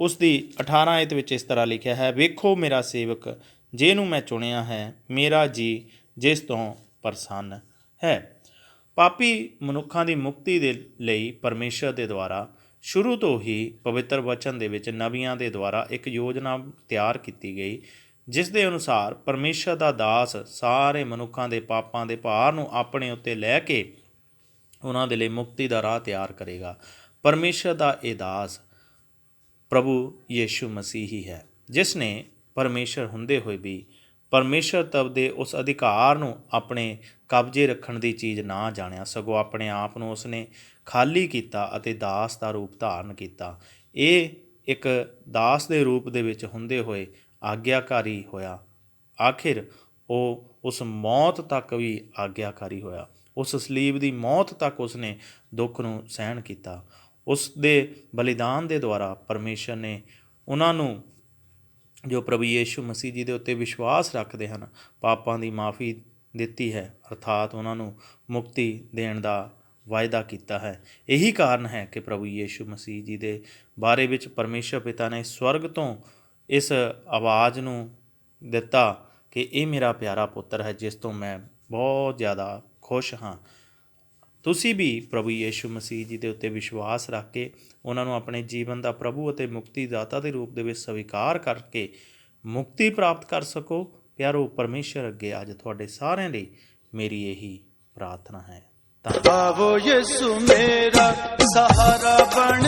ਉਸ ਦੀ 18 ਆਇਤ ਵਿੱਚ ਇਸ ਤਰ੍ਹਾਂ ਲਿਖਿਆ ਹੈ, ਵੇਖੋ ਮੇਰਾ ਸੇਵਕ, ਜਿਹਨੂੰ ਮੈਂ ਚੁਣਿਆ ਹੈ, ਮੇਰਾ ਜੀ ਜਿਸ ਤੋਂ ਪ੍ਰਸੰਨ ਹੈ। ਪਾਪੀ ਮਨੁੱਖਾਂ ਦੀ ਮੁਕਤੀ ਦੇ ਲਈ ਪਰਮੇਸ਼ਰ ਦੇ ਦੁਆਰਾ ਸ਼ੁਰੂ ਤੋਂ ਹੀ ਪਵਿੱਤਰ ਵਚਨ ਦੇ ਵਿੱਚ ਨਬੀਆਂ ਦੇ ਦੁਆਰਾ ਇੱਕ ਯੋਜਨਾ ਤਿਆਰ ਕੀਤੀ ਗਈ, ਜਿਸ ਦੇ ਅਨੁਸਾਰ ਪਰਮੇਸ਼ਰ ਦਾ ਦਾਸ ਸਾਰੇ ਮਨੁੱਖਾਂ ਦੇ ਪਾਪਾਂ ਦੇ ਭਾਰ ਨੂੰ ਆਪਣੇ ਉੱਤੇ ਲੈ ਕੇ ਉਹਨਾਂ ਦੇ ਲਈ ਮੁਕਤੀ ਦਾ ਰਾਹ ਤਿਆਰ ਕਰੇਗਾ। ਪਰਮੇਸ਼ਰ ਦਾ ਇਹ ਦਾਸ ਪ੍ਰਭੂ ਯੀਸ਼ੂ ਮਸੀਹ ਹੀ ਹੈ, ਜਿਸ ਨੇ ਪਰਮੇਸ਼ਰ ਹੁੰਦੇ ਹੋਏ ਵੀ ਪਰਮੇਸ਼ਰ ਤਬ ਦੇ ਉਸ ਅਧਿਕਾਰ ਨੂੰ ਆਪਣੇ ਕਬਜ਼ੇ ਰੱਖਣ ਦੀ ਚੀਜ਼ ਨਾ ਜਾਣਿਆ, ਸਗੋਂ ਆਪਣੇ ਆਪ ਨੂੰ ਉਸਨੇ ਖਾਲੀ ਕੀਤਾ ਅਤੇ ਦਾਸ ਦਾ ਰੂਪ ਧਾਰਨ ਕੀਤਾ। ਇਹ ਇੱਕ ਦਾਸ ਦੇ ਰੂਪ ਦੇ ਵਿੱਚ ਹੁੰਦੇ ਹੋਏ ਆਗਿਆਕਾਰੀ ਹੋਇਆ। ਆਖਿਰ ਉਹ ਉਸ ਮੌਤ ਤੱਕ ਵੀ ਆਗਿਆਕਾਰੀ ਹੋਇਆ। ਉਸ ਸਲੀਬ ਦੀ ਮੌਤ ਤੱਕ ਉਸਨੇ ਦੁੱਖ ਨੂੰ ਸਹਿਣ ਕੀਤਾ। ਉਸ ਦੇ ਬਲੀਦਾਨ ਦੇ ਦੁਆਰਾ ਪਰਮੇਸ਼ਰ ਨੇ ਉਹਨਾਂ ਨੂੰ ਜੋ ਪ੍ਰਭੂ ਯੀਸ਼ੂ ਮਸੀਹ ਜੀ ਦੇ ਉੱਤੇ ਵਿਸ਼ਵਾਸ ਰੱਖਦੇ ਹਨ, ਪਾਪਾਂ ਦੀ ਮਾਫੀ ਦਿੱਤੀ ਹੈ, ਅਰਥਾਤ ਉਹਨਾਂ ਨੂੰ ਮੁਕਤੀ ਦੇਣ ਦਾ ਵਾਅਦਾ ਕੀਤਾ ਹੈ। ਇਹੀ ਕਾਰਨ ਹੈ ਕਿ ਪ੍ਰਭੂ ਯੀਸ਼ੂ ਮਸੀਹ ਜੀ ਦੇ ਬਾਰੇ ਵਿੱਚ ਪਰਮੇਸ਼ਰ ਪਿਤਾ ਨੇ ਸਵਰਗ ਤੋਂ ਇਸ ਆਵਾਜ਼ ਨੂੰ ਦਿੱਤਾ ਕਿ ਇਹ ਮੇਰਾ ਪਿਆਰਾ ਪੁੱਤਰ ਹੈ, ਜਿਸ ਤੋਂ ਮੈਂ ਬਹੁਤ ਜ਼ਿਆਦਾ ਖੁਸ਼ ਹਾਂ। ਤੁਸੀਂ ਵੀ ਪ੍ਰਭੂ ਯੇਸ਼ੂ ਮਸੀਹ ਜੀ ਦੇ ਉੱਤੇ ਵਿਸ਼ਵਾਸ ਰੱਖ ਕੇ ਉਹਨਾਂ ਨੂੰ ਆਪਣੇ ਜੀਵਨ ਦਾ ਪ੍ਰਭੂ ਅਤੇ ਮੁਕਤੀ ਦਾਤਾ ਦੇ ਰੂਪ ਦੇ ਵਿੱਚ ਸਵੀਕਾਰ ਕਰਕੇ ਮੁਕਤੀ ਪ੍ਰਾਪਤ ਕਰ ਸਕੋ। ਪਿਆਰੋ, ਪਰਮੇਸ਼ਰ ਅੱਗੇ ਅੱਜ ਤੁਹਾਡੇ ਸਾਰਿਆਂ ਲਈ ਮੇਰੀ ਇਹੀ ਪ੍ਰਾਰਥਨਾ ਹੈ। ਆਵੋ ਯਿਸੂ ਮੇਰਾ ਸਹਾਰਾ ਬਣ